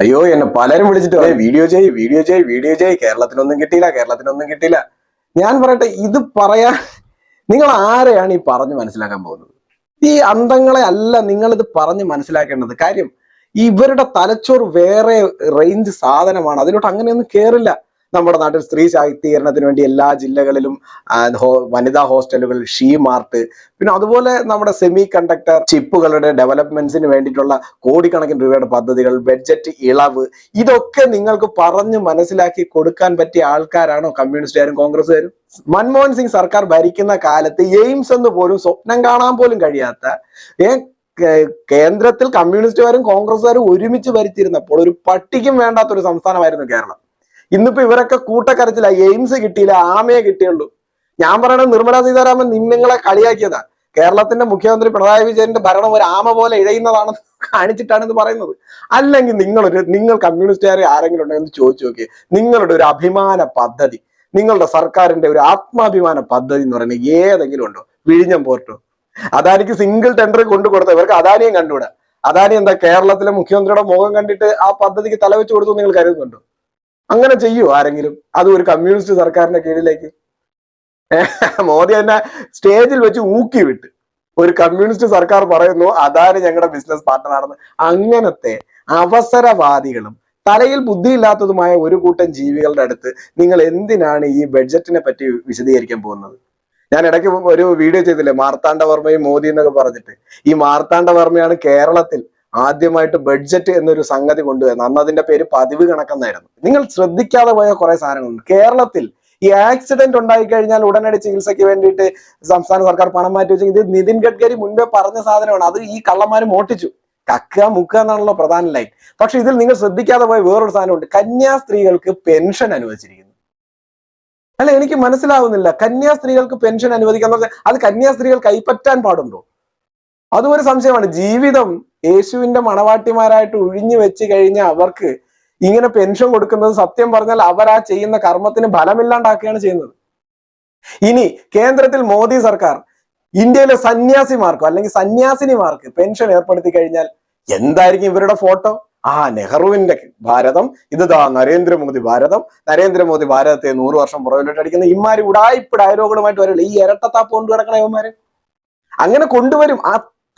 അയ്യോ എന്നെ പലരും വിളിച്ചിട്ട് "ഏയ് വീഡിയോ ചെയ് വീഡിയോ ചെയ് വീഡിയോ ചെയ് കേരളത്തിനൊന്നും കിട്ടിയില്ല കേരളത്തിനൊന്നും കിട്ടിയില്ല. ഞാൻ പറയട്ടെ ഇത് പറയാ നിങ്ങൾ ആരെയാണ് ഈ പറഞ്ഞു മനസ്സിലാക്കാൻ പോകുന്നത്? ഈ അന്തങ്ങളെ അല്ല നിങ്ങൾ ഇത് പറഞ്ഞ് മനസ്സിലാക്കേണ്ടത്. കാര്യം ഇവരുടെ തലച്ചോറ് വേറെ റേഞ്ച് സാധനമാണ്. അതിലോട്ട് അങ്ങനെയൊന്നും കേറില്ല. നമ്മുടെ നാട്ടിൽ സ്ത്രീ ശാക്തീകരണത്തിന് വേണ്ടി എല്ലാ ജില്ലകളിലും വനിതാ ഹോസ്റ്റലുകൾ ഷീ മാർട്ട് പിന്നെ അതുപോലെ നമ്മുടെ സെമി കണ്ടക്ടർ ചിപ്പുകളുടെ ഡെവലപ്മെന്റ്സിന് വേണ്ടിയിട്ടുള്ള കോടിക്കണക്കിന് രൂപയുടെ പദ്ധതികൾ ബഡ്ജറ്റ് ഇളവ് ഇതൊക്കെ നിങ്ങൾക്ക് പറഞ്ഞു മനസ്സിലാക്കി കൊടുക്കാൻ പറ്റിയ ആൾക്കാരാണോ കമ്മ്യൂണിസ്റ്റുകാരും കോൺഗ്രസ്സുകാരും? മൻമോഹൻ സിംഗ് സർക്കാർ ഭരിക്കുന്ന കാലത്ത് എയിംസ് എന്ന് പോലും സ്വപ്നം കാണാൻ പോലും കഴിയാത്ത കേന്ദ്രത്തിൽ കമ്മ്യൂണിസ്റ്റുകാരും കോൺഗ്രസ്സുകാരും ഒരുമിച്ച് ഭരിച്ചിരുന്നപ്പോൾ ഒരു പട്ടിക്കും വേണ്ടാത്ത ഒരു സംസ്ഥാനമായിരുന്നു കേരളം. ഇന്നിപ്പോ ഇവരൊക്കെ കൂട്ടക്കരച്ചില്ല എയിംസ് കിട്ടിയില്ല ആമയെ കിട്ടിയുള്ളൂ. ഞാൻ പറയണത് നിർമ്മലാ സീതാരാമൻ നിങ്ങളെ കളിയാക്കിയതാ. കേരളത്തിന്റെ മുഖ്യമന്ത്രി പിണറായി വിജയന്റെ ഭരണം ഒരു ആമ പോലെ ഇഴയുന്നതാണ് കാണിച്ചിട്ടാണ് ഇത് പറയുന്നത്. അല്ലെങ്കിൽ നിങ്ങളൊരു നിങ്ങൾ കമ്മ്യൂണിസ്റ്റുകാരെ ആരെങ്കിലും ഉണ്ടെങ്കിൽ ചോദിച്ചു നോക്കിയേ. നിങ്ങളുടെ ഒരു അഭിമാന പദ്ധതി നിങ്ങളുടെ സർക്കാരിന്റെ ഒരു ആത്മാഭിമാന പദ്ധതി എന്ന് പറയുന്നത് ഏതെങ്കിലും ഉണ്ടോ? വിഴിഞ്ഞം പോർട്ടോ? അദാനിക്ക് സിംഗിൾ ടെൻഡർ കൊണ്ടു കൊടുത്ത ഇവർക്ക് അദാനിയും കണ്ടുവിടാം അദാനി എന്താ കേരളത്തിലെ മുഖ്യമന്ത്രിയുടെ മുഖം കണ്ടിട്ട് ആ പദ്ധതിക്ക് തലവെച്ച് കൊടുത്തു നിങ്ങൾ കരുതുന്നുണ്ടോ? അങ്ങനെ ചെയ്യൂ ആരെങ്കിലും? അത് ഒരു കമ്മ്യൂണിസ്റ്റ് സർക്കാരിന്റെ കീഴിലേക്ക്? മോദി തന്നെ സ്റ്റേജിൽ വെച്ച് ഊക്കി വിട്ട്. ഒരു കമ്മ്യൂണിസ്റ്റ് സർക്കാർ പറയുന്നു അതാണ് ഞങ്ങളുടെ ബിസിനസ് പാർട്ട്ണറാണെന്ന് അങ്ങനത്തെ അവസരവാദികളും തലയിൽ ബുദ്ധിയില്ലാത്തതുമായ ഒരു കൂട്ടം ജീവികളുടെ അടുത്ത് നിങ്ങൾ എന്തിനാണ് ഈ ബഡ്ജറ്റിനെ പറ്റി വിശദീകരിക്കാൻ പോകുന്നത്? ഞാൻ ഇടയ്ക്ക് ഒരു വീഡിയോ ചെയ്തില്ലേ മാർത്താണ്ഡവർമ്മയും മോദി എന്നൊക്കെ പറഞ്ഞിട്ട്. ഈ മാർത്താണ്ഡവർമ്മയാണ് കേരളത്തിൽ ആദ്യമായിട്ട് ബഡ്ജറ്റ് എന്നൊരു സംഗതി കൊണ്ടുവരുന്നത് അന്ന് അതിന്റെ പേര് പതിവ് കണക്കെന്നായിരുന്നു. നിങ്ങൾ ശ്രദ്ധിക്കാതെ പോയ കുറെ സാധനങ്ങളുണ്ട്. കേരളത്തിൽ ഈ ആക്സിഡന്റ് ഉണ്ടായി കഴിഞ്ഞാൽ ഉടനടി ചികിത്സയ്ക്ക് വേണ്ടിയിട്ട് സംസ്ഥാന സർക്കാർ പണം മാറ്റി വെച്ചു. ഇത് നിതിൻ ഗഡ്കരി മുൻപേ പറഞ്ഞ സാധനമാണ്. അത് ഈ കള്ളന്മാര് മോട്ടിച്ചു കക്ക മുക്കുക എന്നാണല്ലോ പ്രധാന ലൈൻ പക്ഷെ ഇതിൽ നിങ്ങൾ ശ്രദ്ധിക്കാതെ പോയ വേറൊരു സാധനമുണ്ട്. കന്യാസ്ത്രീകൾക്ക് പെൻഷൻ അനുവദിച്ചിരിക്കുന്നു. അല്ല എനിക്ക് മനസ്സിലാവുന്നില്ല. കന്യാസ്ത്രീകൾക്ക് പെൻഷൻ അനുവദിക്കാന്ന് പറഞ്ഞാൽ അത് കന്യാസ്ത്രീകൾ കൈപ്പറ്റാൻ പാടുണ്ടോ? അതും ഒരു സംശയമാണ്. ജീവിതം യേശുവിന്റെ മണവാട്ടിമാരായിട്ട് ഒഴിഞ്ഞു വെച്ച് കഴിഞ്ഞ അവർക്ക് ഇങ്ങനെ പെൻഷൻ കൊടുക്കുന്നത് സത്യം പറഞ്ഞാൽ അവർ ആ ചെയ്യുന്ന കർമ്മത്തിന് ഫലമില്ലാണ്ടാക്കുകയാണ് ചെയ്യുന്നത്. ഇനി കേന്ദ്രത്തിൽ മോദി സർക്കാർ ഇന്ത്യയിലെ സന്യാസിമാർക്കോ അല്ലെങ്കിൽ സന്യാസിനിമാർക്ക് പെൻഷൻ ഏർപ്പെടുത്തി കഴിഞ്ഞാൽ എന്തായിരിക്കും ഇവരുടെ ഫോട്ടോ? ആ നെഹ്റുവിന്റെ ഭാരതം. ഇത് ദാ നരേന്ദ്രമോദി ഭാരതം. നരേന്ദ്രമോദി ഭാരതത്തെ നൂറ് വർഷം പുറകിലോട്ട് അടിക്കുന്ന ഇമാര് ഉടായിപ്പ് ഡയലോഗുകളുമായിട്ട് വരില്ല ഈ ഇരട്ടത്താപ്പ് കൊണ്ട് കിടക്കണ ഇവന്മാര്. അങ്ങനെ കൊണ്ടുവരും.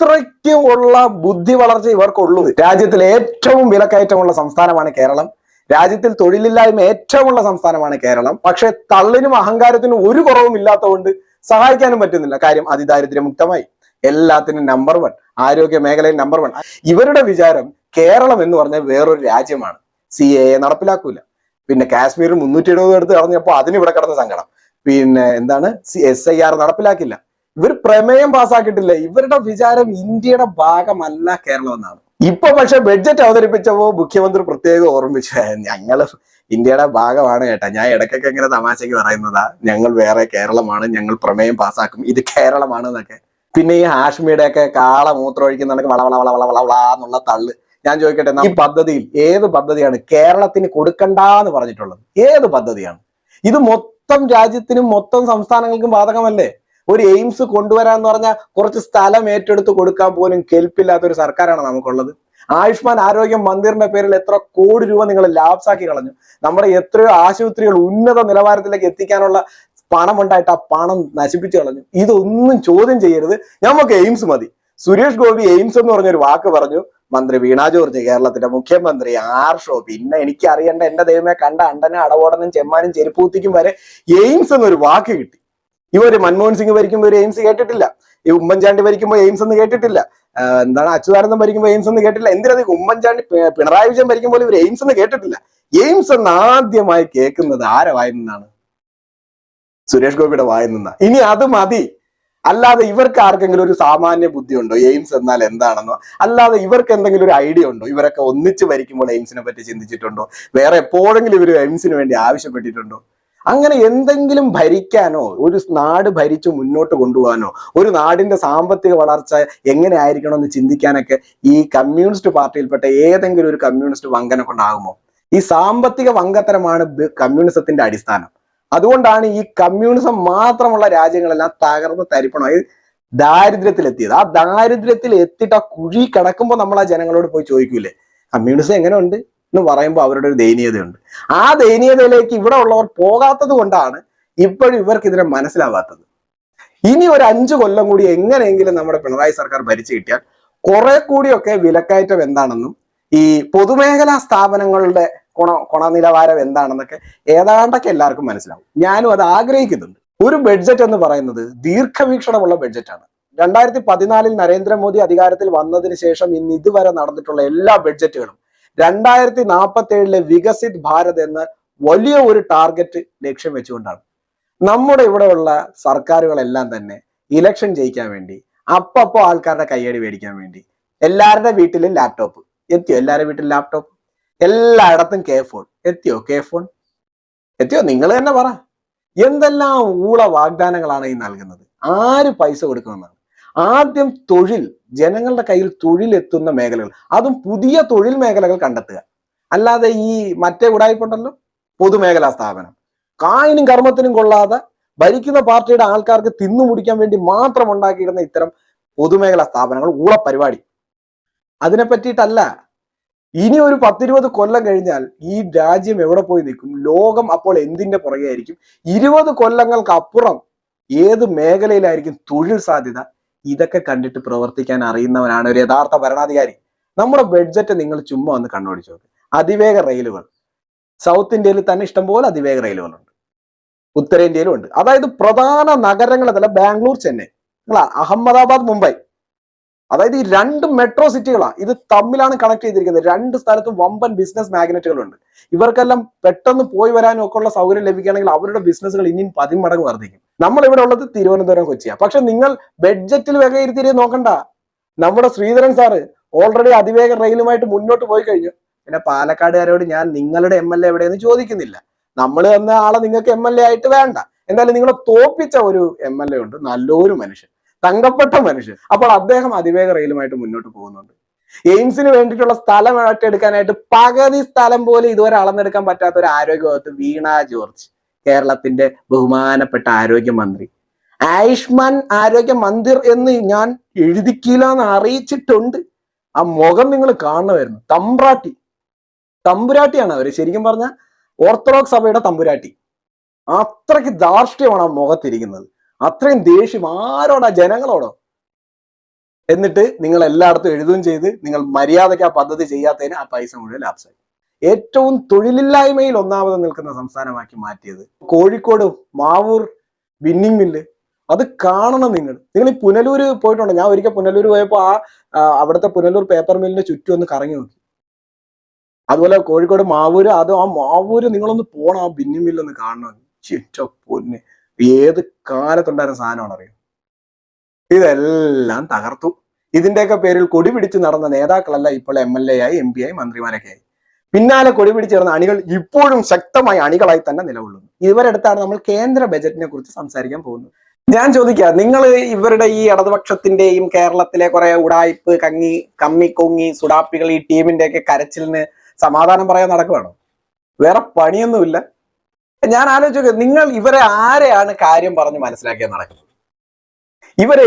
അത്രയ്ക്കും ഉള്ള ബുദ്ധി വളർച്ച ഇവർക്കുള്ളൂ രാജ്യത്തിൽ ഏറ്റവും വിലക്കയറ്റമുള്ള സംസ്ഥാനമാണ് കേരളം. രാജ്യത്തിൽ തൊഴിലില്ലായ്മ ഏറ്റവും ഉള്ള സംസ്ഥാനമാണ് കേരളം. പക്ഷെ തള്ളിനും അഹങ്കാരത്തിനും ഒരു കുറവും ഇല്ലാത്തതുകൊണ്ട് സഹായിക്കാനും പറ്റുന്നില്ല. കാര്യം അതിദാരിദ്ര്യമുക്തമായി. എല്ലാത്തിനും നമ്പർ വൺ ആരോഗ്യ മേഖലയിൽ നമ്പർ വൺ ഇവരുടെ വിചാരം കേരളം എന്ന് പറഞ്ഞാൽ വേറൊരു രാജ്യമാണ്. സി എ നടപ്പിലാക്കൂല. പിന്നെ കാശ്മീരിൽ മുന്നൂറ്റി എഴുപത് എടുത്ത് കളഞ്ഞപ്പോൾ അതിന് ഇവിടെ കിടന്ന സങ്കടം. പിന്നെ എന്താണ്? എസ് ഐ ആർ നടപ്പിലാക്കില്ല. ഇവർ പ്രമേയം പാസ്സാക്കിയിട്ടില്ല. ഇവരുടെ വിചാരം ഇന്ത്യയുടെ ഭാഗമല്ല കേരളം എന്നാണ്. ഇപ്പൊ പക്ഷെ ബഡ്ജറ്റ് അവതരിപ്പിച്ചപ്പോ മുഖ്യമന്ത്രി പ്രത്യേകം ഓർമ്മിച്ചു. ഞങ്ങൾ ഇന്ത്യയുടെ ഭാഗമാണ് കേട്ടാ. ഞാൻ ഇടയ്ക്കൊക്കെ ഇങ്ങനെ തമാശക്ക് പറയുന്നതാ. ഞങ്ങൾ വേറെ കേരളമാണ്. ഞങ്ങൾ പ്രമേയം പാസ്സാക്കും. ഇത് കേരളമാണ് എന്നൊക്കെ. പിന്നെ ഈ ഹാഷ്മിയുടെ ഒക്കെ കാള മൂത്രം ഒഴിക്കുന്ന വള വള വള വള വള വള എന്നുള്ള തള്ള്. ഞാൻ ചോദിക്കട്ടെ ഈ പദ്ധതിയിൽ ഏത് പദ്ധതിയാണ് കേരളത്തിന് കൊടുക്കണ്ടെന്ന് പറഞ്ഞിട്ടുള്ളത്? ഏത് പദ്ധതിയാണ്? ഇത് മൊത്തം രാജ്യത്തിനും മൊത്തം സംസ്ഥാനങ്ങൾക്കും ബാധകമല്ലേ? ഒരു എയിംസ് കൊണ്ടുവരാൻ എന്ന് പറഞ്ഞാൽ കുറച്ച് സ്ഥലം ഏറ്റെടുത്ത് കൊടുക്കാൻ പോലും കെൽപ്പില്ലാത്ത ഒരു സർക്കാരാണ് നമുക്കുള്ളത്. ആയുഷ്മാൻ ആരോഗ്യ മന്ദിറിന്റെ പേരിൽ എത്ര കോടി രൂപ നിങ്ങൾ ലാപ്സാക്കി കളഞ്ഞു. നമ്മുടെ എത്രയോ ആശുപത്രികൾ ഉന്നത നിലവാരത്തിലേക്ക് എത്തിക്കാനുള്ള പണം ഉണ്ടായിട്ട് ആ പണം നശിപ്പിച്ചു കളഞ്ഞു. ഇതൊന്നും ചോദ്യം ചെയ്യരുത്. നമുക്ക് എയിംസ് മതി. സുരേഷ് ഗോപി എയിംസ് എന്ന് പറഞ്ഞൊരു വാക്ക് പറഞ്ഞു. മന്ത്രി വീണ ജോർജ് കേരളത്തിന്റെ മുഖ്യമന്ത്രി ആർഷോ. പിന്നെ എനിക്ക് അറിയേണ്ട എന്റെ ദൈവമേ കണ്ട അണ്ടനും അടവോടനും ചെമ്മാനും ചെരുപ്പൂത്തിക്കും വരെ എയിംസ് എന്നൊരു വാക്ക് കിട്ടി. ഇവർ മൻമോഹൻ സിംഗ് ഭരിക്കുമ്പോൾ ഒരു എയിംസ് കേട്ടിട്ടില്ല. ഈ ഉമ്മൻചാണ്ടി ഭരിക്കുമ്പോൾ എയിംസ് എന്ന് കേട്ടിട്ടില്ല. എന്താണ് അച്യുതാനന്ദൻ ഭരിക്കുമ്പോൾ എയിംസ് എന്ന് കേട്ടിട്ടില്ല. എന്തിനാ ഉമ്മൻചാണ്ടി പിണറായി വിജയൻ ഭരിക്കുമ്പോൾ ഇവർ എയിംസ് എന്ന് കേട്ടിട്ടില്ല? എയിംസ് എന്ന് ആദ്യമായി കേൾക്കുന്നത് ആരെ വായിൽ നിന്നാണ്? സുരേഷ് ഗോപിയുടെ വായിൽ നിന്നാണ് ഇനി അത് മതി. അല്ലാതെ ഇവർക്ക് ആർക്കെങ്കിലും ഒരു സാമാന്യ ബുദ്ധി ഉണ്ടോ? എയിംസ് എന്നാൽ എന്താണെന്നോ? അല്ലാതെ ഇവർക്ക് എന്തെങ്കിലും ഒരു ഐഡിയ ഉണ്ടോ? ഇവരൊക്കെ ഒന്നിച്ച് ഭരിക്കുമ്പോൾ എയിംസിനെ പറ്റി ചിന്തിച്ചിട്ടുണ്ടോ? വേറെ എപ്പോഴെങ്കിലും ഇവർ എയിംസിന് വേണ്ടി ആവശ്യപ്പെട്ടിട്ടുണ്ടോ? അങ്ങനെ എന്തെങ്കിലും ഭരിക്കാനോ ഒരു നാട് ഭരിച്ചു മുന്നോട്ട് കൊണ്ടുപോകാനോ ഒരു നാടിന്റെ സാമ്പത്തിക വളർച്ച എങ്ങനെ ആയിരിക്കണം എന്ന് ചിന്തിക്കാനൊക്കെ ഈ കമ്മ്യൂണിസ്റ്റ് പാർട്ടിയിൽപ്പെട്ട ഏതെങ്കിലും ഒരു കമ്മ്യൂണിസ്റ്റ് വങ്കനെ കൊണ്ടാകുമോ? ഈ സാമ്പത്തിക വങ്കത്തരമാണ് കമ്മ്യൂണിസത്തിന്റെ അടിസ്ഥാനം. അതുകൊണ്ടാണ് ഈ കമ്മ്യൂണിസം മാത്രമുള്ള രാജ്യങ്ങളെല്ലാം തകർന്ന് തരിപ്പണമായി ദാരിദ്ര്യത്തിലെത്തിയത്. ആ ദാരിദ്ര്യത്തിൽ എത്തിയിട്ട് ആ കുഴി കിടക്കുമ്പോൾ നമ്മൾ ആ ജനങ്ങളോട് പോയി ചോദിക്കൂലേ കമ്മ്യൂണിസം എങ്ങനെയുണ്ട്? എന്ന് പറയുമ്പോൾ അവരുടെ ഒരു ദയനീയതയുണ്ട്. ആ ദയനീയതയിലേക്ക് ഇവിടെ ഉള്ളവർ പോകാത്തത് കൊണ്ടാണ് ഇപ്പോഴും ഇവർക്ക് ഇതിനെ മനസ്സിലാവാത്തത്. ഇനി ഒരു അഞ്ചു കൊല്ലം കൂടി എങ്ങനെയെങ്കിലും നമ്മുടെ പിണറായി സർക്കാർ ഭരിച്ചു കിട്ടിയാൽ കുറെ കൂടിയൊക്കെ വിലക്കയറ്റം എന്താണെന്നും ഈ പൊതുമേഖലാ സ്ഥാപനങ്ങളുടെ ഗുണ ഗുണനിലവാരം എന്താണെന്നൊക്കെ ഏതാണ്ടൊക്കെ എല്ലാവർക്കും മനസ്സിലാവും. ഞാനും അത് ആഗ്രഹിക്കുന്നുണ്ട്. ഒരു ബഡ്ജറ്റ് എന്ന് പറയുന്നത് ദീർഘവീക്ഷണമുള്ള ബഡ്ജറ്റാണ്. രണ്ടായിരത്തി പതിനാലിൽ നരേന്ദ്രമോദി അധികാരത്തിൽ വന്നതിന് ശേഷം ഇന്ന് ഇതുവരെ നടന്നിട്ടുള്ള എല്ലാ ബഡ്ജറ്റുകളും രണ്ടായിരത്തി നാൽപ്പത്തി ഏഴിലെ വികസിത് ഭാരത് എന്ന വലിയ ഒരു ടാർഗറ്റ് ലക്ഷ്യം വെച്ചുകൊണ്ടാണ്. നമ്മുടെ ഇവിടെയുള്ള സർക്കാരുകളെല്ലാം തന്നെ ഇലക്ഷൻ ജയിക്കാൻ വേണ്ടി അപ്പപ്പോ ആൾക്കാരുടെ കയ്യടി മേടിക്കാൻ വേണ്ടി എല്ലാവരുടെ വീട്ടിലും ലാപ്ടോപ്പ് എത്തിയോ എല്ലാവരുടെ വീട്ടിലും ലാപ്ടോപ്പ് എല്ലായിടത്തും കെ ഫോൺ എത്തിയോ കെ ഫോൺ എത്തിയോ? നിങ്ങൾ തന്നെ പറ. എന്തെല്ലാം ഊള വാഗ്ദാനങ്ങളാണ് ഈ നൽകുന്നത്? ആര് പൈസ കൊടുക്കുമെന്നാണ്? ആദ്യം തൊഴിൽ ജനങ്ങളുടെ കയ്യിൽ തൊഴിലെത്തുന്ന മേഖലകൾ. അതും പുതിയ തൊഴിൽ മേഖലകൾ കണ്ടെത്തുക. അല്ലാതെ ഈ മറ്റേ ഉടായ്പുണ്ടല്ലോ? പൊതുമേഖലാ സ്ഥാപനം. കായിനും കർമ്മത്തിനും കൊള്ളാതെ ഭരിക്കുന്ന പാർട്ടിയുടെ ആൾക്കാർക്ക് തിന്നു മുടിക്കാൻ വേണ്ടി മാത്രം ഉണ്ടാക്കിയിരുന്ന ഇത്തരം പൊതുമേഖലാ സ്ഥാപനങ്ങൾ ഊളപരിപാടി അതിനെ പറ്റിയിട്ടല്ല ഇനി ഒരു പത്തിരുപത് കൊല്ലം കഴിഞ്ഞാൽ ഈ രാജ്യം എവിടെ പോയി നിൽക്കും? ലോകം അപ്പോൾ എന്തിന്റെ പുറകെ ആയിരിക്കും ഇരുപത് കൊല്ലങ്ങൾക്ക് അപ്പുറം ഏത് മേഖലയിലായിരിക്കും തൊഴിൽ സാധ്യത? ഇതൊക്കെ കണ്ടിട്ട് പ്രവർത്തിക്കാൻ അറിയുന്നവനാണ് ഒരു യഥാർത്ഥ ഭരണാധികാരി. നമ്മുടെ ബഡ്ജറ്റ് നിങ്ങൾ ചുമ്മാ ഒന്ന് കണ്ണോടിച്ചു നോക്ക്. അതിവേഗ റെയിലുകൾ. സൗത്ത് ഇന്ത്യയിൽ തന്നെ ഇഷ്ടംപോലെ അതിവേഗ റെയിലുകളുണ്ട് ഉത്തരേന്ത്യയിലും ഉണ്ട്. അതായത് പ്രധാന നഗരങ്ങൾ അതല്ല ബാംഗ്ലൂർ ചെന്നൈ. അഹമ്മദാബാദ് മുംബൈ. അതായത് ഈ രണ്ട് മെട്രോ സിറ്റികളാണ് ഇത് തമ്മിലാണ് കണക്ട് ചെയ്തിരിക്കുന്നത്. രണ്ട് സ്ഥലത്തും വമ്പൻ ബിസിനസ് മാഗ്നറ്റുകളുണ്ട് ഇവർക്കെല്ലാം പെട്ടെന്ന് പോയി വരാനും ഉള്ള സൗകര്യം ലഭിക്കുകയാണെങ്കിൽ അവരുടെ ബിസിനസ്സുകൾ ഇനിയും പതിമടങ്ങ് വർദ്ധിക്കും. നമ്മൾ ഇവിടെ ഉള്ളത് തിരുവനന്തപുരം കൊച്ചിയാണ് പക്ഷെ നിങ്ങൾ ബഡ്ജറ്റിൽ വകയിരുത്തിരി നോക്കണ്ട. നമ്മുടെ ശ്രീധരൻ സാറ് ഓൾറെഡി അതിവേഗ റെയിലുമായിട്ട് മുന്നോട്ട് പോയി കഴിഞ്ഞു. പിന്നെ പാലക്കാടുകാരോട് ഞാൻ നിങ്ങളുടെ എം എൽ എ എവിടെയെന്ന് ചോദിക്കുന്നില്ല. നമ്മൾ തന്ന ആളെ നിങ്ങൾക്ക് എം എൽ എ ആയിട്ട് വേണ്ട. എന്തായാലും നിങ്ങളെ തോപ്പിച്ച ഒരു എം എൽ എ ഉണ്ട്. നല്ലൊരു മനുഷ്യൻ. തങ്കപ്പെട്ട മനുഷ്യൻ. അപ്പോൾ അദ്ദേഹം അതിവേഗ റെയിലുമായിട്ട് മുന്നോട്ട് പോകുന്നുണ്ട്. എയിംസിന് വേണ്ടിയിട്ടുള്ള സ്ഥലം ഏറ്റെടുക്കാനായിട്ട് പകുതി സ്ഥലം പോലും ഇതുവരെ അളന്നെടുക്കാൻ പറ്റാത്ത ഒരു ആരോഗ്യ വകുപ്പ് വീണ ജോർജ്. കേരളത്തിന്റെ ബഹുമാനപ്പെട്ട ആരോഗ്യമന്ത്രി. ആയുഷ്മാൻ ആരോഗ്യ മന്ദിർ എന്ന് ഞാൻ എഴുതിക്കില്ല എന്ന് അറിയിച്ചിട്ടുണ്ട്. ആ മുഖം നിങ്ങൾ കാണുമായിരുന്നു തമ്പ്രാട്ടി. തമ്പുരാട്ടിയാണ് അവർ. ശരിക്കും പറഞ്ഞ ഓർത്തഡോക്സ് സഭയുടെ തമ്പുരാട്ടി. അത്രയ്ക്ക് ധാർഷ്ട്യമാണ് ആ മുഖത്തിരിക്കുന്നത്. അത്രയും ദേഷ്യം. ആരോടാ? ജനങ്ങളോടോ? എന്നിട്ട് നിങ്ങൾ എല്ലായിടത്തും എഴുതുകയും ചെയ്ത് നിങ്ങൾ മര്യാദയ്ക്ക് ആ പദ്ധതി ചെയ്യാത്തതിന് ആ പൈസ മുഴുവൻ ലാപ്സായി. ഏറ്റവും തൊഴിലില്ലായ്മയിൽ ഒന്നാമത് നിൽക്കുന്ന സംസ്ഥാനമാക്കി മാറ്റിയത്. Kozhikode Mavoor winning mill. അത് കാണണം നിങ്ങൾ. നിങ്ങൾ ഈ പുനലൂർ പോയിട്ടുണ്ടോ? ഞാൻ ഒരിക്കൽ പുനലൂർ പോയപ്പോൾ ആ അവിടുത്തെ പുനലൂർ പേപ്പർ മില്ലിന്റെ ചുറ്റും ഒന്ന് കറങ്ങി നോക്കി. അതുപോലെ കോഴിക്കോട് മാവൂര് അത് ആ മാവൂര് നിങ്ങളൊന്ന് പോണം ആ ബിന്നി മില്ലൊന്ന് കാണണം. ചിറ്റ ഏത് കാലത്തുണ്ടായിരുന്ന സാധനമാണ് അറിയാം ഇതെല്ലാം തകർത്തു. ഇതിന്റെയൊക്കെ പേരിൽ കൊടി പിടിച്ച് നടന്ന നേതാക്കളല്ല ഇപ്പോൾ എം എൽ എ ആയി എം പി ആയി മന്ത്രിമാരൊക്കെ ആയി. പിന്നാലെ കൊടി പിടിച്ചേർന്ന അണികൾ ഇപ്പോഴും ശക്തമായ അണികളായി തന്നെ നിലകൊള്ളുന്നു. ഇവരടുത്താണ് നമ്മൾ കേന്ദ്ര ബജറ്റിനെ കുറിച്ച് സംസാരിക്കാൻ പോകുന്നത്. ഞാൻ ചോദിക്കാം നിങ്ങൾ ഇവരുടെ ഈ ഇടതുപക്ഷത്തിന്റെയും കേരളത്തിലെ കുറെ ഉടായ്പ് കങ്ങി കമ്മി കൊങ്ങി ഈ ടീമിന്റെ ഒക്കെ കരച്ചിലിന് സമാധാനം പറയാൻ നടക്കുവാണോ? വേറെ പണിയൊന്നുമില്ല. ഞാൻ ആലോചിച്ചു നിങ്ങൾ ഇവരെ ആരെയാണ് കാര്യം പറഞ്ഞ് മനസ്സിലാക്കിയാൽ നടക്കുന്നത്? ഇവർ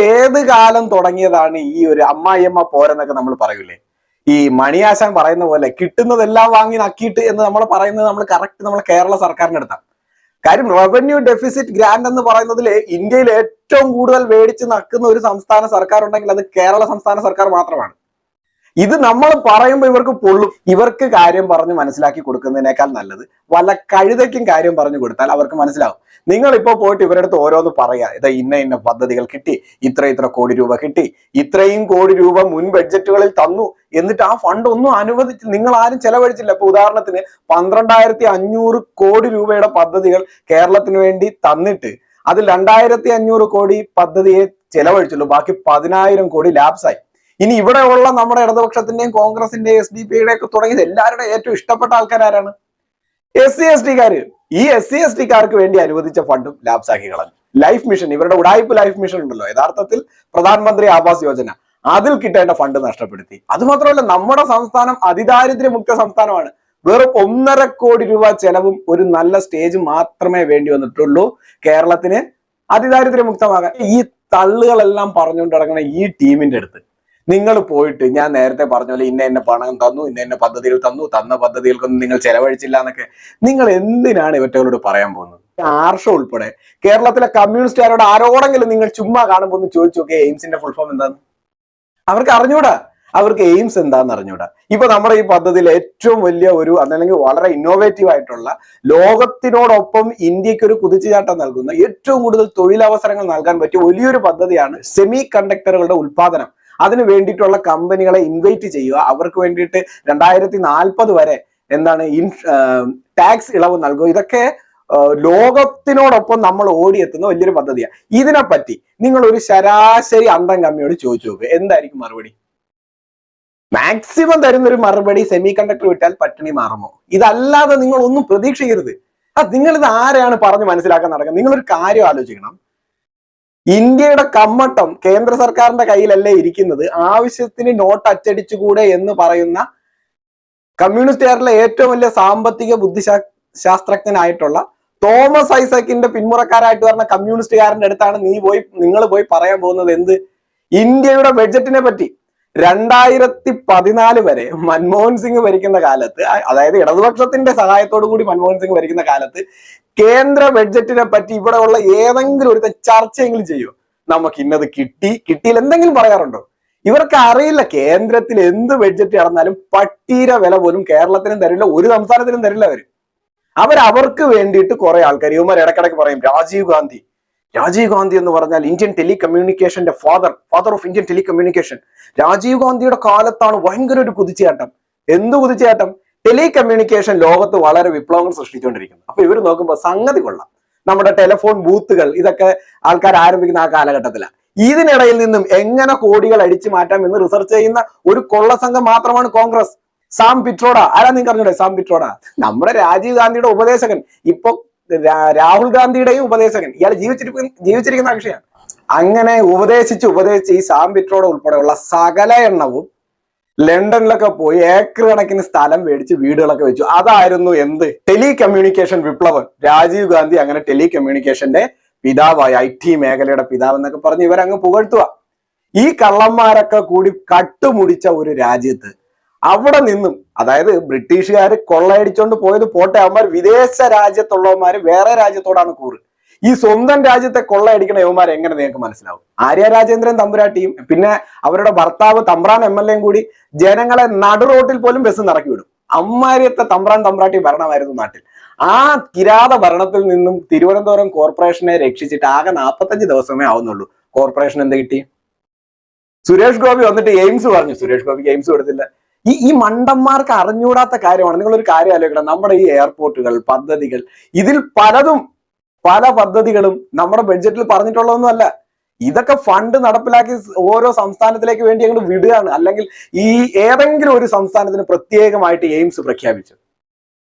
കാലം തുടങ്ങിയതാണ് ഈ ഒരു അമ്മായിയമ്മ പോരെന്നൊക്കെ നമ്മൾ പറയൂലേ? ഈ മണിയാശാൻ പറയുന്ന പോലെ കിട്ടുന്നതെല്ലാം വാങ്ങി നക്കിയിട്ട് എന്ന് നമ്മൾ പറയുന്നത് നമ്മൾ കറക്റ്റ് നമ്മൾ കേരള സർക്കാരിന്റെ അടുത്താണ്. കാര്യം റവന്യൂ ഡെഫിസിറ്റ് ഗ്രാൻഡ് എന്ന് പറയുന്നതിൽ ഇന്ത്യയിൽ ഏറ്റവും കൂടുതൽ മേടിച്ച് നക്കുന്ന ഒരു സംസ്ഥാന സർക്കാർ ഉണ്ടെങ്കിൽ അത് കേരള സംസ്ഥാന സർക്കാർ മാത്രമാണ്. ഇത് നമ്മൾ പറയുമ്പോൾ ഇവർക്ക് പൊള്ളും. ഇവർക്ക് കാര്യം പറഞ്ഞ് മനസ്സിലാക്കി കൊടുക്കുന്നതിനേക്കാൾ നല്ലത് വല്ല കഴുതയ്ക്കും കാര്യം പറഞ്ഞു കൊടുത്താൽ അവർക്ക് മനസ്സിലാവും. നിങ്ങൾ ഇപ്പോൾ പോയിട്ട് ഇവരുടെ അടുത്ത് ഓരോന്ന് പറയാ. ഇതാ ഇന്ന ഇന്ന പദ്ധതികൾ കിട്ടി ഇത്ര ഇത്ര കോടി രൂപ കിട്ടി ഇത്രയും കോടി രൂപ മുൻ ബഡ്ജറ്റുകളിൽ തന്നു എന്നിട്ട് ആ ഫണ്ട് ഒന്നും അനുവദിച്ച് നിങ്ങൾ ആരും ചെലവഴിച്ചില്ല. ഇപ്പൊ ഉദാഹരണത്തിന് പന്ത്രണ്ടായിരത്തി അഞ്ഞൂറ് കോടി രൂപയുടെ പദ്ധതികൾ കേരളത്തിന് വേണ്ടി തന്നിട്ട് അത് രണ്ടായിരത്തി അഞ്ഞൂറ് കോടി പദ്ധതിയെ ചെലവഴിച്ചുള്ളൂ. ബാക്കി പതിനായിരം കോടി ലാപ്സായി ഇനി ഇവിടെ ഉള്ള നമ്മുടെ ഇടതുപക്ഷത്തിന്റെയും കോൺഗ്രസിന്റെയും എസ് ഡി പിയുടെ ഒക്കെ തുടങ്ങിയത് എല്ലാവരുടെ ഏറ്റവും ഇഷ്ടപ്പെട്ട ആൾക്കാരാണ് എസ് സി എസ് ടിക്കാര് ഈ എസ് സി എസ് ടിക്കാർക്ക് വേണ്ടി അനുവദിച്ച ഫണ്ടും ലാപ്സാക്കി കളഞ്ഞു. ലൈഫ് മിഷൻ ഇവരുടെ ഉടായ്പ ലൈഫ് മിഷൻ ഉണ്ടല്ലോ. യഥാർത്ഥത്തിൽ പ്രധാനമന്ത്രി ആവാസ് യോജന അതിൽ കിട്ടേണ്ട ഫണ്ട് നഷ്ടപ്പെടുത്തി. അതുമാത്രമല്ല നമ്മുടെ സംസ്ഥാനം അതിദാരിദ്ര്യമുക്ത സംസ്ഥാനമാണ്. വെറും ഒന്നര കോടി രൂപ ചെലവും ഒരു നല്ല സ്റ്റേജ് മാത്രമേ വേണ്ടി വന്നിട്ടുള്ളൂ കേരളത്തിന് അതിദാരിദ്ര്യമുക്തമാകാൻ ഈ തള്ളുകളെല്ലാം പറഞ്ഞുകൊണ്ട് നടക്കുന്ന ഈ ടീമിന്റെ അടുത്ത് നിങ്ങൾ പോയിട്ട് ഞാൻ നേരത്തെ പറഞ്ഞ പോലെ ഇന്ന എന്നെ പണം തന്നു ഇന്ന എന്നെ പദ്ധതികൾ തന്നു തന്ന പദ്ധതികൾക്കൊന്നും നിങ്ങൾ ചെലവഴിച്ചില്ല എന്നൊക്കെ നിങ്ങൾ എന്തിനാണ് ഇവറ്റകളോട് പറയാൻ പോകുന്നത്? ആർഷ ഉൾപ്പെടെ. കേരളത്തിലെ കമ്മ്യൂണിസ്റ്റുകാരോട് ആരോടെങ്കിലും നിങ്ങൾ ചുമ്മാ കാണുമ്പോൾ ഒന്ന് ചോദിച്ചു നോക്കിയേ എയിംസിന്റെ ഫുൾ ഫോം എന്താന്ന്? അവർക്ക് അറിഞ്ഞൂടാ. അവർക്ക് എയിംസ് എന്താന്ന് അറിഞ്ഞൂടാ. ഇപ്പൊ നമ്മുടെ ഈ പദ്ധതിയിൽ ഏറ്റവും വലിയ ഒരു അതല്ലെങ്കിൽ വളരെ ഇന്നോവേറ്റീവ് ആയിട്ടുള്ള ലോകത്തിനോടൊപ്പം ഇന്ത്യയ്ക്ക് ഒരു കുതിച്ചുചാട്ടം നൽകുന്ന ഏറ്റവും കൂടുതൽ തൊഴിലവസരങ്ങൾ നൽകാൻ പറ്റിയ വലിയൊരു പദ്ധതിയാണ് സെമി കണ്ടക്ടറുകളുടെ ഉൽപാദനം. അതിന് വേണ്ടിയിട്ടുള്ള കമ്പനികളെ ഇൻവൈറ്റ് ചെയ്യുക. അവർക്ക് വേണ്ടിയിട്ട് രണ്ടായിരത്തി നാൽപ്പത് വരെ എന്താണ് ഇൻ ടാക്സ് ഇളവ് നൽകുക. ഇതൊക്കെ ലോകത്തിനോടൊപ്പം നമ്മൾ ഓടിയെത്തുന്ന വലിയൊരു പദ്ധതിയാണ്. ഇതിനെപ്പറ്റി നിങ്ങൾ ഒരു ശരാശരി അന്തം കമ്മിയോട് ചോദിച്ചു നോക്കുക എന്തായിരിക്കും മറുപടി? മാക്സിമം തരുന്നൊരു മറുപടി സെമി കണ്ടക്ടർ വിട്ടാൽ പട്ടിണി മാറുമോ? ഇതല്ലാതെ നിങ്ങൾ ഒന്നും പ്രതീക്ഷിക്കരുത്. ആ നിങ്ങൾ ഇത് ആരെയാണ് പറഞ്ഞ് മനസ്സിലാക്കാൻ നടക്കുന്നത്? നിങ്ങളൊരു കാര്യം ആലോചിക്കണം. ഇന്ത്യയുടെ കമ്മട്ടം കേന്ദ്ര സർക്കാരിന്റെ കയ്യിലല്ലേ ഇരിക്കുന്നത്? ആവശ്യത്തിന് നോട്ട് അച്ചടിച്ചുകൂടെ എന്ന് പറയുന്ന കമ്മ്യൂണിസ്റ്റുകാരിലെ ഏറ്റവും വലിയ സാമ്പത്തിക ബുദ്ധിശാ ശാസ്ത്രജ്ഞനായിട്ടുള്ള തോമസ് ഐസക്കിന്റെ പിന്മുറക്കാരായിട്ട് പറഞ്ഞ കമ്മ്യൂണിസ്റ്റുകാരന്റെ അടുത്താണ് നീ പോയി നിങ്ങൾ പോയി പറയാൻ പോകുന്നത് എന്ത്? ഇന്ത്യയുടെ ബഡ്ജറ്റിനെ പറ്റി. രണ്ടായിരത്തി പതിനാല് വരെ മൻമോഹൻ സിംഗ് ഭരിക്കുന്ന കാലത്ത് അതായത് ഇടതുപക്ഷത്തിന്റെ സഹായത്തോടു കൂടി മൻമോഹൻ സിംഗ് ഭരിക്കുന്ന കാലത്ത് കേന്ദ്ര ബഡ്ജറ്റിനെ പറ്റി ഇവിടെ ഉള്ള ഏതെങ്കിലും ഒരു ചർച്ചയെങ്കിലും ചെയ്യോ? നമുക്ക് ഇന്നത് കിട്ടി കിട്ടിയിൽ എന്തെങ്കിലും പറയാറുണ്ടോ? ഇവർക്ക് അറിയില്ല കേന്ദ്രത്തിൽ എന്ത് ബഡ്ജറ്റ് നടന്നാലും പട്ടീര വില പോലും കേരളത്തിനും തരില്ല ഒരു സംസ്ഥാനത്തിനും തരില്ല അവർ. അവർ അവർക്ക് വേണ്ടിയിട്ട് കുറെ ആൾക്കാർ ഇവന്മാർ ഇടക്കിടക്ക് പറയും രാജീവ് ഗാന്ധി. രാജീവ് ഗാന്ധി എന്ന് പറഞ്ഞാൽ Indian ടെലികമ്മ്യൂണിക്കേഷന്റെ father father of Indian telecommunication. Rajiv ഗാന്ധിയുടെ കാലത്താണ് ഭയങ്കര ഒരു കുതിച്ചുചാട്ടം എന്ത് കുതിച്ചുചാട്ടം ടെലികമ്മ്യൂണിക്കേഷൻ ലോകത്ത് വളരെ വിപ്ലവങ്ങൾ സൃഷ്ടിച്ചുകൊണ്ടിരിക്കുന്നു. അപ്പൊ ഇവർ നോക്കുമ്പോൾ സംഗതി കൊള്ളാം. നമ്മുടെ ടെലിഫോൺ ബൂത്തുകൾ ഇതൊക്കെ ആൾക്കാർ ആരംഭിക്കുന്ന ആ കാലഘട്ടത്തിലാണ് ഇതിനിടയിൽ നിന്നും എങ്ങനെ കോടികൾ അടിച്ചു മാറ്റാം എന്ന് റിസർച്ച് ചെയ്യുന്ന ഒരു കൊള്ള സംഘം മാത്രമാണ് കോൺഗ്രസ്. സാം പിട്രോഡ. ആരാ നിങ്ങൾക്ക് അറിഞ്ഞൂടെ സാം പിട്രോഡ. നമ്മുടെ രാജീവ് ഗാന്ധിയുടെ ഉപദേശകൻ. ഇപ്പൊ രാഹുൽ ഗാന്ധിയുടെയും ഉപദേശകൻ. ഇയാൾ ജീവിച്ചിരിക്കുന്ന ജീവിച്ചിരിക്കുന്ന കക്ഷിയാണ് അങ്ങനെ ഉപദേശിച്ച് ഉപദേശിച്ച് ഈ സാം പിട്രോഡ ഉൾപ്പെടെയുള്ള സകല എണ്ണവും ലണ്ടനിലൊക്കെ പോയി ഏക്കർ കണക്കിന് സ്ഥലം മേടിച്ച് വീടുകളൊക്കെ വെച്ചു. അതായിരുന്നു എന്ത്? ടെലി കമ്മ്യൂണിക്കേഷൻ വിപ്ലവം. രാജീവ് ഗാന്ധി അങ്ങനെ ടെലി കമ്മ്യൂണിക്കേഷന്റെ പിതാവായി ഐ ടി മേഖലയുടെ പിതാവ് എന്നൊക്കെ പറഞ്ഞ് ഇവരങ്ങ് പുകഴ്ത്തുക. ഈ കള്ളന്മാരൊക്കെ കൂടി കട്ടുമുടിച്ച ഒരു രാജ്യത്ത് അവിടെ നിന്നും അതായത് ബ്രിട്ടീഷുകാർ കൊള്ളയടിച്ചോണ്ട് പോയത് പോട്ടെ അവന്മാർ വിദേശ രാജ്യത്തുള്ളവന്മാര് വേറെ രാജ്യത്തോടാണ് കൂറ്. ഈ സ്വന്തം രാജ്യത്തെ കൊള്ളയടിക്കുന്ന യവന്മാർ എങ്ങനെ നിങ്ങൾക്ക് മനസ്സിലാവും? ആര്യ രാജേന്ദ്രൻ തമ്പുരാട്ടിയും പിന്നെ അവരുടെ ഭർത്താവ് തമ്പ്രാൻ എം എൽ എയും കൂടി ജനങ്ങളെ നടു റോട്ടിൽ പോലും ബസ് നിറക്കി വിടും. അമ്മാരിയത്തെ തമ്പ്രാൻ തമ്പ്രാട്ടി ഭരണമായിരുന്നു നാട്ടിൽ. ആ കിരാത ഭരണത്തിൽ നിന്നും തിരുവനന്തപുരം കോർപ്പറേഷനെ രക്ഷിച്ചിട്ട് ആകെ നാൽപ്പത്തഞ്ച് ദിവസമേ ആവുന്നുള്ളൂ. കോർപ്പറേഷൻ എന്ത് കിട്ടി? സുരേഷ് ഗോപി വന്നിട്ട് എയിംസ് പറഞ്ഞു. സുരേഷ് ഗോപിക്ക് എയിംസ് കൊടുത്തില്ല. ഈ ഈ മണ്ടന്മാർക്ക് അറിഞ്ഞൂടാത്ത കാര്യമാണ്. നിങ്ങളൊരു കാര്യം ആലോചിക്കണം. നമ്മുടെ ഈ എയർപോർട്ടുകൾ പദ്ധതികൾ ഇതിൽ പലതും പല പദ്ധതികളും നമ്മുടെ ബഡ്ജറ്റിൽ പറഞ്ഞിട്ടുള്ളതൊന്നുമല്ല. ഇതൊക്കെ ഫണ്ട് നടപ്പിലാക്കി ഓരോ സംസ്ഥാനത്തിലേക്ക് വേണ്ടി അങ്ങോട്ട് വിടുകയാണ്. അല്ലെങ്കിൽ ഈ ഏതെങ്കിലും ഒരു സംസ്ഥാനത്തിന് പ്രത്യേകമായിട്ട് എയിംസ് പ്രഖ്യാപിച്ചു.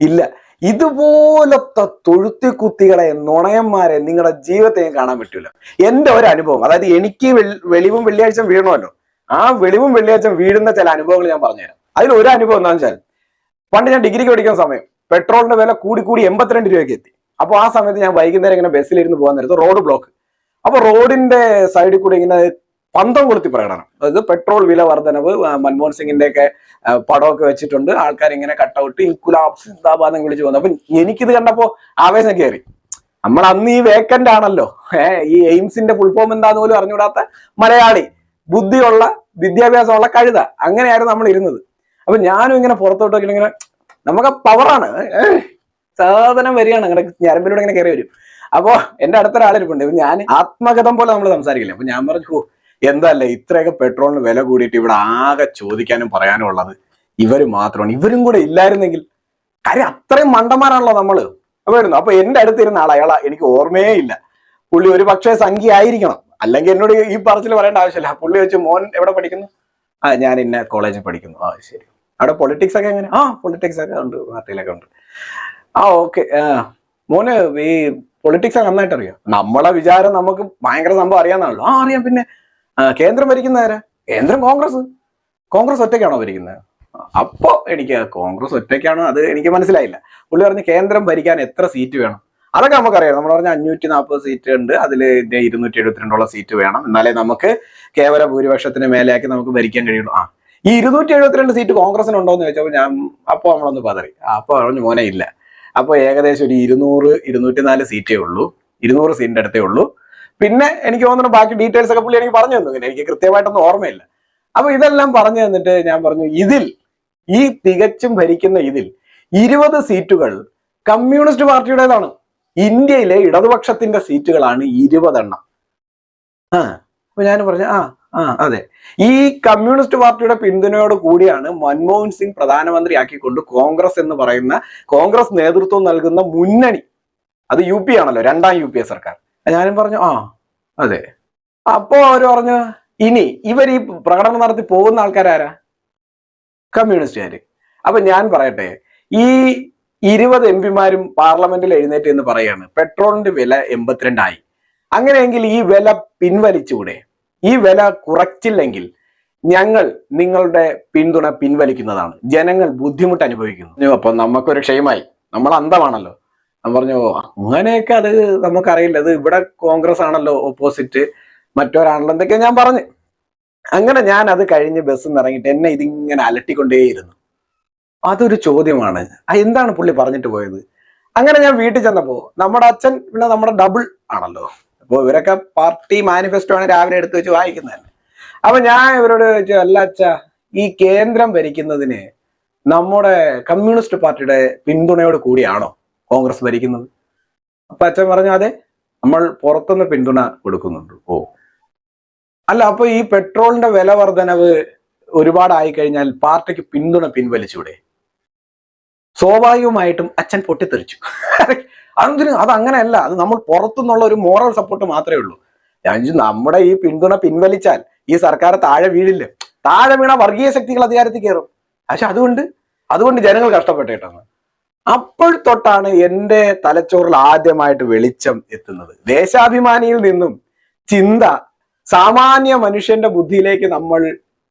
ഇല്ല. ഇതുപോലത്തെ തൊഴുത്തി കുത്തികളെ നുണയന്മാരെ നിങ്ങളുടെ ജീവിതത്തെയും കാണാൻ പറ്റില്ല എന്റെ ഒരു അനുഭവം അതായത് എനിക്ക് വെളിവും വെള്ളിയാഴ്ച വീഴണമല്ലോ. ആ വെളിവും വെള്ളിയാഴ്ച വീഴുന്ന ചില അനുഭവങ്ങൾ ഞാൻ പറഞ്ഞുതരാം. അതിൽ ഒരു അനുഭവം എന്താണെന്ന് വെച്ചാൽ പണ്ട് ഞാൻ ഡിഗ്രിക്ക് പഠിക്കുന്ന സമയം പെട്രോളിന്റെ വില കൂടി കൂടി എൺപത്തിരണ്ട് രൂപയ്ക്ക് എത്തി. അപ്പോൾ ആ സമയത്ത് ഞാൻ വൈകുന്നേരം ഇങ്ങനെ ബസ്സിലിരുന്ന് പോകാൻ നേരത്ത് റോഡ് ബ്ലോക്ക് അപ്പോൾ റോഡിന്റെ സൈഡിൽ കൂടി ഇങ്ങനെ പന്തം കൊളുത്തി പ്രകടനം അതായത് പെട്രോൾ വില വർധനവ് മൻമോഹൻ സിംഗിന്റെ ഒക്കെ പടമൊക്കെ വെച്ചിട്ടുണ്ട്. ആൾക്കാർ ഇങ്ങനെ കട്ടൗട്ട് ഇൻകുലാബ് സിന്ദാബാദ് എന്ന് വിളിച്ചു പോകുന്നു അപ്പൊ എനിക്കിത് കണ്ടപ്പോ ആവേശം കയറി. നമ്മൾ അന്ന് ഈ വേക്കന്റ് ആണല്ലോ. ഈ എയിംസിന്റെ ഫുൾഫോം എന്താന്ന് പോലും അറിഞ്ഞുകൂടാത്ത മലയാളി. ബുദ്ധിയുള്ള വിദ്യാഭ്യാസമുള്ള കഴുത. അങ്ങനെയായിരുന്നു നമ്മൾ ഇരുന്നത് അപ്പൊ ഞാനും ഇങ്ങനെ പുറത്തോട്ട് ഇങ്ങനെ നമുക്ക് പവറാണ് സാധനം വരികയാണ്. അങ്ങനെ ഞരമ്പിലൂടെ ഇങ്ങനെ കയറി വരും. അപ്പോ എന്റെ അടുത്തൊരാളിരിപ്പുണ്ട്. ഞാൻ ആത്മഗതം പോലെ നമ്മൾ സംസാരിക്കില്ല? അപ്പൊ ഞാൻ പറഞ്ഞു എന്തല്ലേ ഇത്രയൊക്കെ പെട്രോളിന് വില കൂടിയിട്ട് ഇവിടെ ആകെ ചോദിക്കാനും പറയാനും ഉള്ളത്? ഇവർ മാത്രമാണ്. ഇവരും കൂടെ ഇല്ലായിരുന്നെങ്കിൽ കാര്യം അത്രയും മണ്ടന്മാരാണല്ലോ നമ്മൾ. അപ്പൊ വരുന്നു. അപ്പൊ എന്റെ അടുത്തിരുന്ന ആൾ അയാളാ എനിക്ക് ഓർമ്മയേ ഇല്ല. പുള്ളി ഒരു പക്ഷേ സംഖ്യ ആയിരിക്കണം. അല്ലെങ്കിൽ എന്നോട് ഈ പറച്ചിൽ പറയേണ്ട ആവശ്യമില്ല. പുള്ളി വെച്ച് മോൻ എവിടെ പഠിക്കുന്നു? ആ ഞാൻ ഇന്ന കോളേജിൽ പഠിക്കുന്നു. ആ ശരി. അവിടെ പൊളിറ്റിക്സ് ഒക്കെ എങ്ങനെ? ആ പൊളിറ്റിക്സ് ഒക്കെ ഉണ്ട്. പാർട്ടിയിലൊക്കെ ഉണ്ട്. ആ ഓക്കെ. മോന് ഈ പൊളിറ്റിക്സ് നന്നായിട്ട് അറിയാം നമ്മളെ വിചാരം നമുക്ക് ഭയങ്കര സംഭവം അറിയാന്നാണല്ലോ. ആ അറിയാം. പിന്നെ കേന്ദ്രം ഭരിക്കുന്ന ആരാ? കേന്ദ്രം കോൺഗ്രസ്. കോൺഗ്രസ് ഒറ്റയ്ക്കാണോ ഭരിക്കുന്നത്? അപ്പോ എനിക്ക് കോൺഗ്രസ് ഒറ്റയ്ക്കാണോ? അത് എനിക്ക് മനസ്സിലായില്ല. പുള്ളി പറഞ്ഞ് കേന്ദ്രം ഭരിക്കാൻ എത്ര സീറ്റ് വേണം? അതൊക്കെ നമുക്കറിയാം. നമ്മൾ പറഞ്ഞ അഞ്ഞൂറ്റി നാൽപ്പത് സീറ്റ് ഉണ്ട്. അതിൽ ഇരുന്നൂറ്റി എഴുപത്തിരണ്ടോളം സീറ്റ് വേണം. എന്നാലേ നമുക്ക് കേവല ഭൂരിപക്ഷത്തിന് മേലെയാക്കി നമുക്ക് ഭരിക്കാൻ കഴിയുള്ളൂ. ആ ഈ ഇരുന്നൂറ്റി എഴുപത്തിരണ്ട് സീറ്റ് കോൺഗ്രസിന് ഉണ്ടോ എന്ന് ചോദിച്ചപ്പോൾ ഞാൻ അപ്പോൾ നമ്മളൊന്ന് പതറി. അപ്പോൾ പറഞ്ഞു മോനെ ഇല്ല. അപ്പോൾ ഏകദേശം ഒരു ഇരുന്നൂറ് ഇരുന്നൂറ്റി നാല് സീറ്റേ ഉള്ളൂ. ഇരുന്നൂറ് സീറ്റിന്റെ അടുത്തേ ഉള്ളൂ. പിന്നെ എനിക്ക് തോന്നുന്നു ബാക്കി ഡീറ്റെയിൽസ് ഒക്കെ പുള്ളി എനിക്ക് പറഞ്ഞു തന്നു. എനിക്ക് കൃത്യമായിട്ടൊന്നും ഓർമ്മയില്ല. അപ്പൊ ഇതെല്ലാം പറഞ്ഞു തന്നിട്ട് ഞാൻ പറഞ്ഞു ഇതിൽ ഈ തികച്ചും ഭരിക്കുന്ന ഇതിൽ ഇരുപത് സീറ്റുകൾ കമ്മ്യൂണിസ്റ്റ് പാർട്ടിയുടേതാണ്. ഇന്ത്യയിലെ ഇടതുപക്ഷത്തിന്റെ സീറ്റുകളാണ് ഇരുപതെണ്ണം. ആ അപ്പൊ ഞാൻ പറഞ്ഞു ആ ആ അതെ. ഈ കമ്മ്യൂണിസ്റ്റ് പാർട്ടിയുടെ പിന്തുണയോട് കൂടിയാണ് മൻമോഹൻ സിംഗ് പ്രധാനമന്ത്രിയാക്കിക്കൊണ്ട് കോൺഗ്രസ് എന്ന് പറയുന്ന കോൺഗ്രസ് നേതൃത്വം നൽകുന്ന മുന്നണി. അത് യു പി ആണല്ലോ രണ്ടാം യു പി എ സർക്കാർ. ഞാനും പറഞ്ഞു ആ അതെ. അപ്പോ അവർ പറഞ്ഞു ഇനി ഇവർ ഈ പ്രകടനം നടത്തി പോകുന്ന ആൾക്കാരാരാ? കമ്മ്യൂണിസ്റ്റുകാര്. അപ്പൊ ഞാൻ പറയട്ടെ ഈ ഇരുപത് എം പിമാരും പാർലമെന്റിൽ എഴുന്നേറ്റ് എന്ന് പറയാണ് പെട്രോളിന്റെ വില എൺപത്തിരണ്ടായി. അങ്ങനെയെങ്കിൽ ഈ വില പിൻവലിച്ചുകൂടെ ഈ വില കുറച്ചില്ലെങ്കിൽ ഞങ്ങൾ നിങ്ങളുടെ പിന്തുണ പിൻവലിക്കുന്നതാണ്. ജനങ്ങൾ ബുദ്ധിമുട്ട് അനുഭവിക്കുന്നു. അപ്പൊ നമുക്കൊരു ക്ഷയമായി. നമ്മൾ അന്തമാണല്ലോ ഞാൻ പറഞ്ഞു "ഓ, അങ്ങനെയൊക്കെ അത് നമുക്കറിയില്ല. അത് ഇവിടെ കോൺഗ്രസ് ആണല്ലോ ഓപ്പോസിറ്റ്. മറ്റൊരാണല്ലോ എന്തൊക്കെ ഞാൻ പറഞ്ഞു. അങ്ങനെ ഞാൻ അത് കഴിഞ്ഞ് ബസ്സിൽ നിന്ന് ഇറങ്ങിയിട്ട് എന്നെ ഇതിങ്ങനെ അലട്ടിക്കൊണ്ടേയിരുന്നു. അതൊരു ചോദ്യമാണ്. എന്താണ് പുള്ളി പറഞ്ഞിട്ട് പോയത്? അങ്ങനെ ഞാൻ വീട്ടിൽ ചെന്നപ്പോ നമ്മുടെ അച്ഛൻ പിന്നെ നമ്മുടെ ഡബിൾ ആണല്ലോ. അപ്പോൾ ഇവരൊക്കെ പാർട്ടി മാനിഫെസ്റ്റോ ആണ് രാവിലെ എടുത്തു വെച്ച് വായിക്കുന്നത് തന്നെ അപ്പൊ ഞാൻ ഇവരോട് ചോദിച്ചു അല്ല അച്ഛ ഈ കേന്ദ്രം ഭരിക്കുന്നതിന് നമ്മുടെ കമ്മ്യൂണിസ്റ്റ് പാർട്ടിയുടെ പിന്തുണയോട് കൂടിയാണോ കോൺഗ്രസ് ഭരിക്കുന്നത്? അപ്പൊ അച്ഛൻ പറഞ്ഞു അതെ നമ്മൾ പുറത്തുനിന്ന് പിന്തുണ കൊടുക്കുന്നുണ്ട്. ഓ. അല്ല അപ്പൊ ഈ പെട്രോളിന്റെ വില വർധനവ് ഒരുപാടായി കഴിഞ്ഞാൽ പാർട്ടിക്ക് പിന്തുണ പിൻവലിച്ചൂടെ? സ്വാഭാവികമായിട്ടും അച്ഛൻ പൊട്ടിത്തെറിച്ചു. അതെന്തിനു? അത് അങ്ങനെയല്ല. അത് നമ്മൾ പുറത്തുനിന്നുള്ള ഒരു മോറൽ സപ്പോർട്ട് മാത്രമേ ഉള്ളൂ. ഞാൻ നമ്മുടെ ഈ പിന്തുണ പിൻവലിച്ചാൽ ഈ സർക്കാർ താഴെ വീഴില്ല? താഴെ വീണ വർഗീയ ശക്തികൾ അധികാരത്തിൽ കയറും. പക്ഷെ അതുകൊണ്ട് അതുകൊണ്ട് ജനങ്ങൾ കഷ്ടപ്പെട്ടിട്ടാണ് അപ്പോൾ തൊട്ടാണ് എന്റെ തലച്ചോറിൽ ആദ്യമായിട്ട് വെളിച്ചം എത്തുന്നത്. ദേശാഭിമാനിയിൽ നിന്നും ചിന്ത സാമാന്യ മനുഷ്യന്റെ ബുദ്ധിയിലേക്ക് നമ്മൾ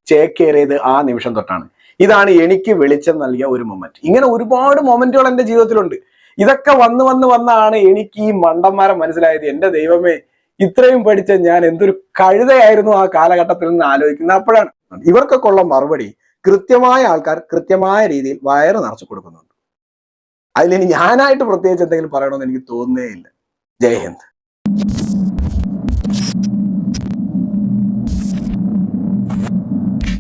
ചേക്കേറിയത് ആ നിമിഷം തൊട്ടാണ്. ഇതാണ് എനിക്ക് വെളിച്ചം നൽകിയ ഒരു മൊമെന്റ് ഇങ്ങനെ ഒരുപാട് മൊമെന്റുകൾ എന്റെ ജീവിതത്തിലുണ്ട്. ഇതൊക്കെ വന്ന് വന്ന് വന്നാണ് എനിക്ക് ഈ മണ്ടന്മാരെ മനസ്സിലായത്. എന്റെ ദൈവമേ ഇത്രയും പഠിച്ച ഞാൻ എന്തൊരു കഴുതയായിരുന്നു ആ കാലഘട്ടത്തിൽ നിന്ന് ആലോചിക്കുന്നത് അപ്പോഴാണ്. ഇവർക്കൊക്കെ ഉള്ള മറുപടി കൃത്യമായ ആൾക്കാർ കൃത്യമായ രീതിയിൽ വയറ് നിറച്ചു കൊടുക്കുന്നുണ്ട്. അതിലിനി ഞാനായിട്ട് പ്രത്യേകിച്ച് എന്തെങ്കിലും പറയണമെന്ന് എനിക്ക് തോന്നുന്നേ ഇല്ല. ജയ് ഹിന്ദ്.